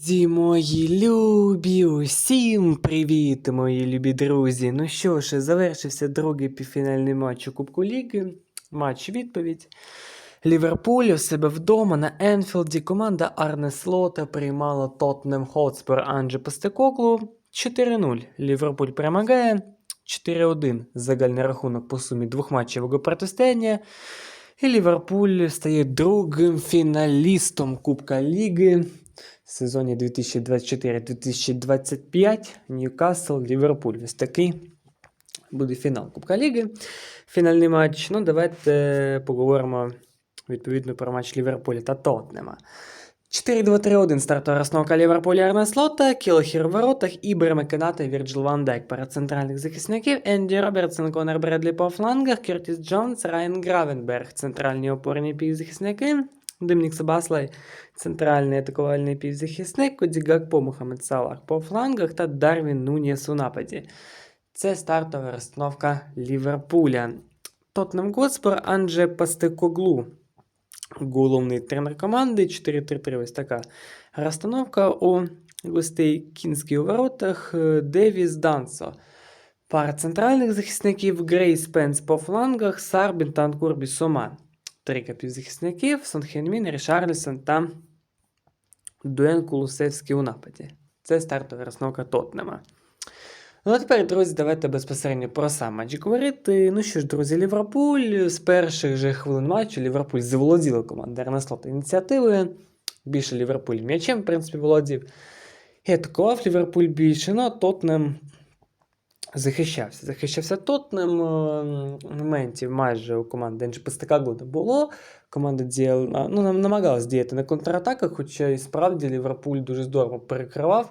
Зі мої любі, усім привіт, мої любі друзі. Ну що ж, завершився другий півфінальний матч у Кубку Ліги. Матч відповідь. Ліверпуль у себе вдома на Енфілді команда Арне Слота приймала Тоттенем Хотспер Анджі Постекоглу 4-0. Ліверпуль перемагає 4-1 загальний рахунок по сумі двохматчевого протистояння. І Ліверпуль стає другим фіналістом Кубка Ліги сезоні 2024-2025 Ньюкасл Ліверпуль. Ось такий буде фінал Кубка Ліги. Фінальний матч. Ну, давайте поговоримо відповідно про матч Ліверпуля та Тотнема. 4-2-3-1 стартова розстановка Ліверпуля Арне Слота, Кілохір в воротах, Ібер Мекената і Вірджил Ван Дейк перед центральних захисників, Енді Робертсон, Конор Бредлі по флангах, Кертіс Джонс, Райан Гравенберг, центральні опорні півзахисники, Димнік Сабаслай, центральний атакувальний півзахисник, Коді Гакпо, Мохамед Салах по флангах та Дарвін Нуніс у нападі. Це стартова розстановка Ліверпуля. Тотнем Готспор Анже Пастекоглу. Головний тренер команди 4-3-3. Ось така розстановка у гостей Кінський у воротах е, Девіс Дансо. Пара центральних захисників Грейс Пенс по флангах, Сарбін та Анкурбі Сома. Трійка півзахисників Сон Хенмін, Рішарлісон та Дуен Кулусевський у нападі. Це стартова розстановка Тотнема. Ну а тепер, друзі, давайте безпосередньо про сам матч говорити. Ну що ж, друзі, Ліверпуль з перших же хвилин матчу Ліверпуль заволоділа команда Ернеслота ініціативою. Більше Ліверпуль м'ячем, в принципі, володів. І атакував Ліверпуль більше, ну Тотнем захищався. Захищався Тотнем. е, Моментів майже у команди Енджепестакаглу не було. Команда діяла, ну, нам- намагалась діяти на контратаках, хоча і справді Ліверпуль дуже здорово перекривав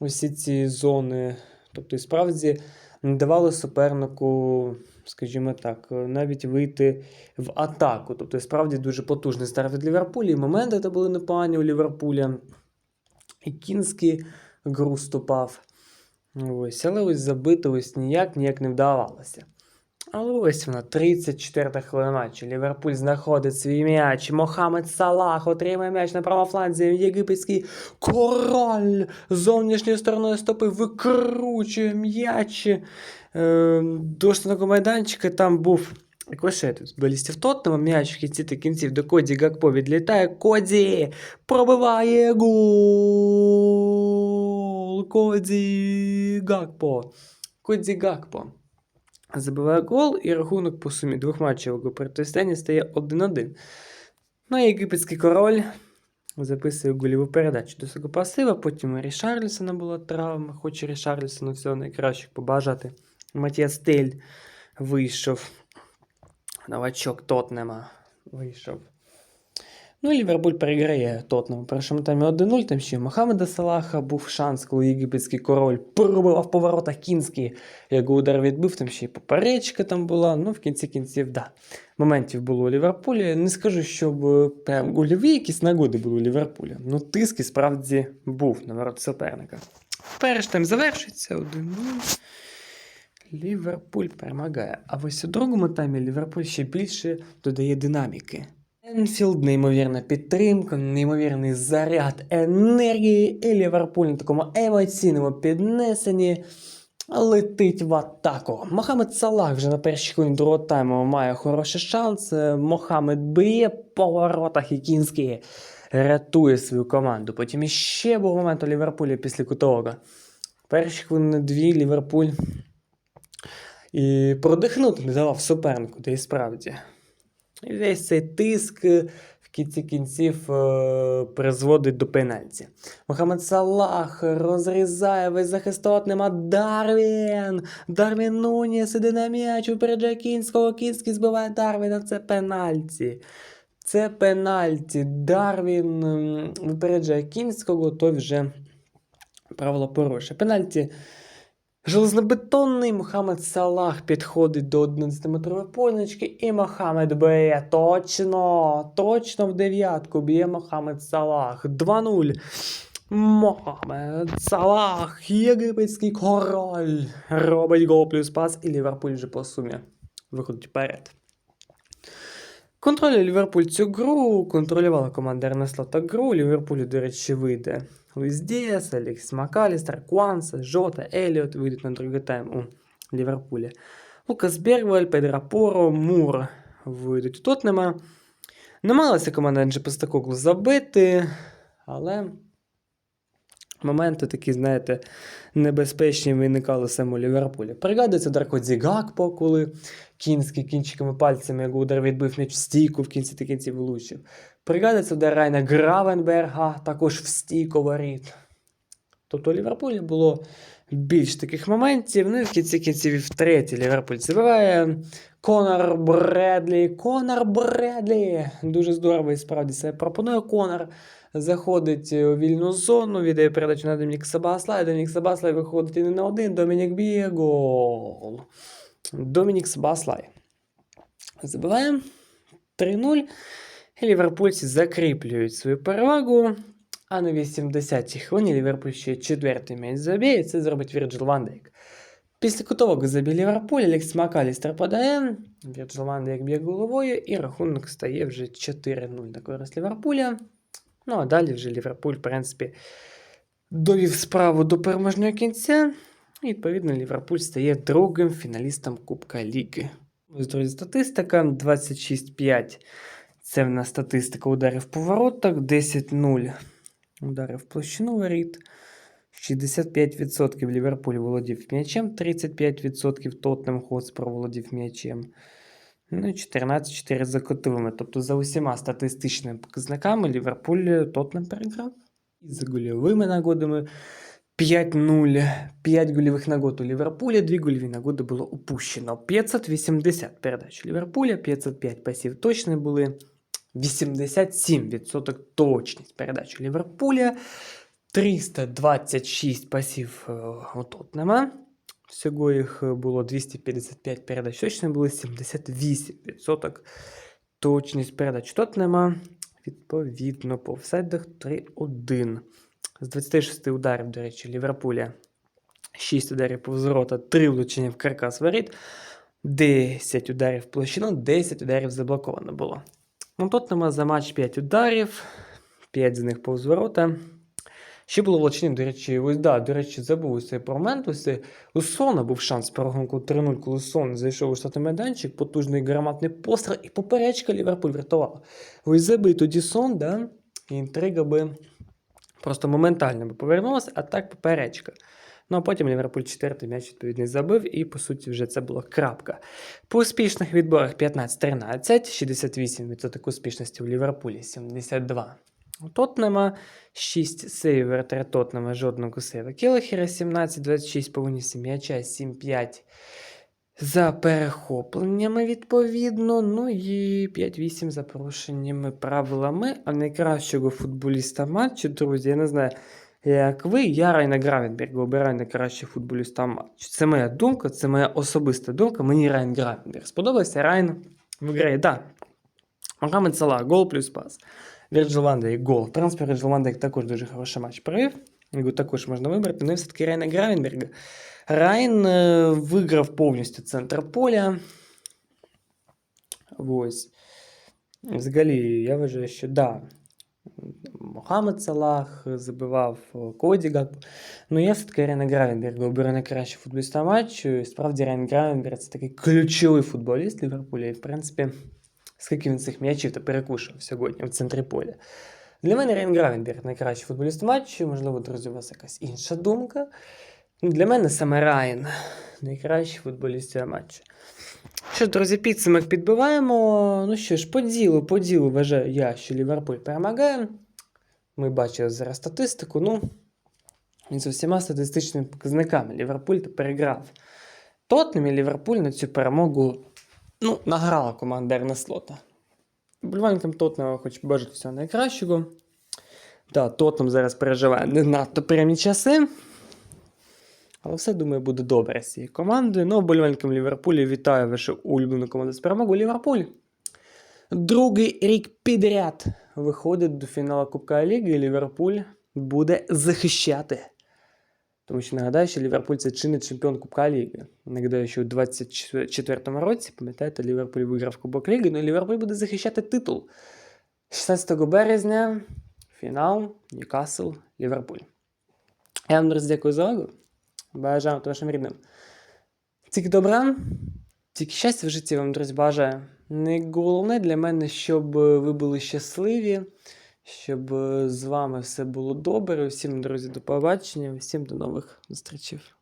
усі ці зони. Тобто, і справді не давали супернику, скажімо так, навіть вийти в атаку. Тобто, і справді дуже потужний старт від Ліверпуля. І моменти то були непогані у Ліверпуля. І Кінський гру ступав. Ось, але ось забити ось ніяк, ніяк не вдавалося. Але ось вона, 34 хвилина матчу. Ліверпуль знаходить свій м'яч. Мохамед Салах отримає м'яч на правому фланзі. Єгипетський король з зовнішньої сторони стопи викручує м'яч е, до майданчика. Там був рикошет з Тоттема. М'яч в кінці та кінців до Коді Гакпо відлітає. Коді пробиває гол. Коді Гакпо. Коді Гакпо. Забиває гол, і рахунок по сумі двохматчевого протистояння стає 1-1. Ну а єгипетський король записує гольову передачу до свого пасива. Потім у Рішарлісона була травма, хоч і Рішарлісону всього найкращих побажати. Матіас Тель вийшов. Новачок Тотнема вийшов. Ну, Ліверпуль переграє Тотнем. У першому таймі 1-0, там ще Мохамеда Салаха був шанс, коли єгипетський король пробивав по воротах Кінський. Як удар відбив, там ще й поперечка там була. Ну, в кінці кінців, да. Моментів було у Ліверпулі. Не скажу, щоб прям гольові якісь нагоди були у Ліверпуля. Ну, тиск і справді був на ворот суперника. Перший тайм завершиться 1-0. Ліверпуль перемагає. А ось у другому таймі Ліверпуль ще більше додає динаміки. Енфілд, неймовірна підтримка, неймовірний заряд енергії, і Ліверпуль на такому емоційному піднесенні летить в атаку. Мохамед Салах вже на першій хвилині другого тайму має хороший шанс. Мохамед б'є по воротах і Кінський рятує свою команду. Потім іще був момент у Ліверпуля після кутового. Перші хвилини дві Ліверпуль і продихнути не давав супернику, та й справді. І весь цей тиск е, в кінці кінців е, призводить до пенальті. Мохамед Салах розрізає весь захист нема Дарвін. Дарвін Нуніс іде на м'яч, упереджає Кінського. Кінський збиває Дарвіна. Це пенальті. Це пенальті. Дарвін випереджає Кінського, той вже правило порушує. Пенальті. Железнобетонний Мохамед Салах підходить до 11-метрової позначки, і Мохамед б'є точно, точно в дев'ятку б'є Мохамед Салах. 2-0. Мохамед Салах, єгипетський король. Робить гол плюс пас, і Ліверпуль вже по сумі виходить вперед. Контролює Ліверпуль цю гру, контролювала команда Ернесла та гру. Ліверпулю, до речі, вийде Луїс Діас, Алексіс Макалістер, Куанса, Жота, Еліот вийдуть на другий тайм у Ліверпулі. Лукас Бергвель, Педро Поро, Мур вийдуть у Тотнема. Намагалася команда Анджі Пестакоглу забити, але моменти такі, знаєте, небезпечні виникали саме у Ліверпулі. Пригадується Дарко Дзігакпо, коли кінський кінчиками пальцями, як удар відбив м'яч в стійку, в кінці та кінці влучив. Пригадується удар Райна Гравенберга, також в стійку воріт. Тобто у Ліверпулі було більш таких моментів. Ну і в кінці кінців і втретє Ліверпуль забиває. Конор Бредлі. Конор Бредлі. Дуже здорово і справді себе пропонує Конор. Заходить у вільну зону, віддає передачу на Домінік Сабаслай. Домінік Сабаслай виходить і не на один. Домінік б'є гол. Домінік Сабаслай. Забиваємо 3-0. І ліверпульці закріплюють свою перевагу. А на 80-й хвилині Ліверпуль ще четвертий м'яч заб'є, і це зробить Вірджил Ван Дейк. Після кутового забій Ліверпуль, Алекс Макалістер подає, Вірджил Ван б'є головою, і рахунок стає вже 4-0 на користь Ліверпуля. Ну а далі вже Ліверпуль, в принципі, довів справу до переможного кінця. І, відповідно, Ліверпуль стає другим фіналістом Кубка Ліги. Ось, друзі, статистика 26-5. Це в нас статистика ударів по воротах, 10-0 ударів в площину воріт. 65% Ліверпуль володів м'ячем, 35% Тоттенхем Хотспур володів м'ячем. Ну і 14-4 за котовими. Тобто за усіма статистичними показниками Ліверпуль Тоттенхем переграв. І за гольовими нагодами 5-0. 5 гольових нагод у Ліверпуля, 2 гольові нагоди було упущено. 580 передач Ліверпуля, 505 пасів точні були. 87% точність передач Ліверпуля. 326 пасів е, у Тотнема. Всього їх було 255 передач. Точно були 78% точність передач Тотнема. Відповідно, по офсайдах 3-1. З 26 ударів, до речі, Ліверпуля 6 ударів по взворота, 3 влучення в каркас воріт, 10 ударів площину, 10 ударів заблоковано було. Ну, Тотнема за матч 5 ударів, 5 з них повз ворота. Ще було влучення, до речі, ось да, до речі, забув цей момент. Ось у Сона був шанс по рахунку 3-0, коли Сон зайшов у штатний майданчик, потужний гарматний постріл і поперечка Ліверпуль врятувала. Ось забий тоді Сон, да, і інтрига би просто моментально би повернулася, а так поперечка. Ну а потім Ліверпуль четвертий м'яч відповідний забив, і по суті вже це була крапка. По успішних відборах 15-13, 68% успішності у Ліверпулі, 72. У Тотнема 6 сейвів вратаря Тотнема, жодного сейва. Келехера 17-26 по винісі м'яча, 7-5 за перехопленнями відповідно. Ну і 5-8 за порушеннями правилами. А найкращого футболіста матчу, друзі, я не знаю. Як ви, я Райна Гравенберга обираю найкращого футболіста матчу. Це моя думка, це моя особиста думка. Мені Райан Гравенберг сподобався. Райан виграє, так. Да. Мохамед Салах, гол плюс пас. Вірджил Ван Дейк, гол. Трансфер Вірджил Ван Дейк також дуже хороший матч провів. Його також можна вибрати. Ну і все-таки Райна Гравенберга. Райн е, виграв повністю центр поля. Ось. Взагалі, я вважаю, що да. Мохамед Салах забивав Коді Гак. Ну, я все-таки Райана Гравенберга оберу найкращий футболіста матчу. І справді Райан Гравенберг це такий ключовий футболіст Ліверпуля. І, в принципі, Скільки він цих м'ячів та перекушав сьогодні в центрі поля. Для мене Рейн Гравенберг найкращий футболіст матчу. Можливо, друзі, у вас якась інша думка. Ну, Для мене саме Райан найкращий футболіст цього матчу. Що друзі, підсумок підбиваємо. Ну що ж, по ділу, по ділу вважаю я, що Ліверпуль перемагає. Ми бачили зараз статистику. Ну, і з усіма статистичними показниками Ліверпуль переграв. Тотнем і Ліверпуль на цю перемогу ну, награла команда Ерна Слота. Болівальникам Тотнема хочу побажати всього найкращого. Так, Тотнем зараз переживає не надто прямі часи. Але все, думаю, буде добре з цією командою. Ну, болівальникам Ліверпулю вітаю вашу улюблену команду з перемогою Ліверпуль. Другий рік підряд виходить до фіналу Кубка Ліги, і Ліверпуль буде захищати. Тому що нагадаю, що Ліверпуль це чинний чемпіон Кубка Ліги. Нагадаю, що у 24-му році, пам'ятаєте, Ліверпуль виграв Кубок Ліги, але Ліверпуль буде захищати титул. 16 березня Фінал Ньюкасл Ліверпуль. Я вам, друзі, дякую за увагу. Бажаю вашим рідним. Тільки добра, тільки щастя в житті вам, друзі, бажаю. Найголовне для мене, щоб ви були щасливі, щоб з вами все було добре. Всім, друзі, до побачення, всім до нових зустрічей.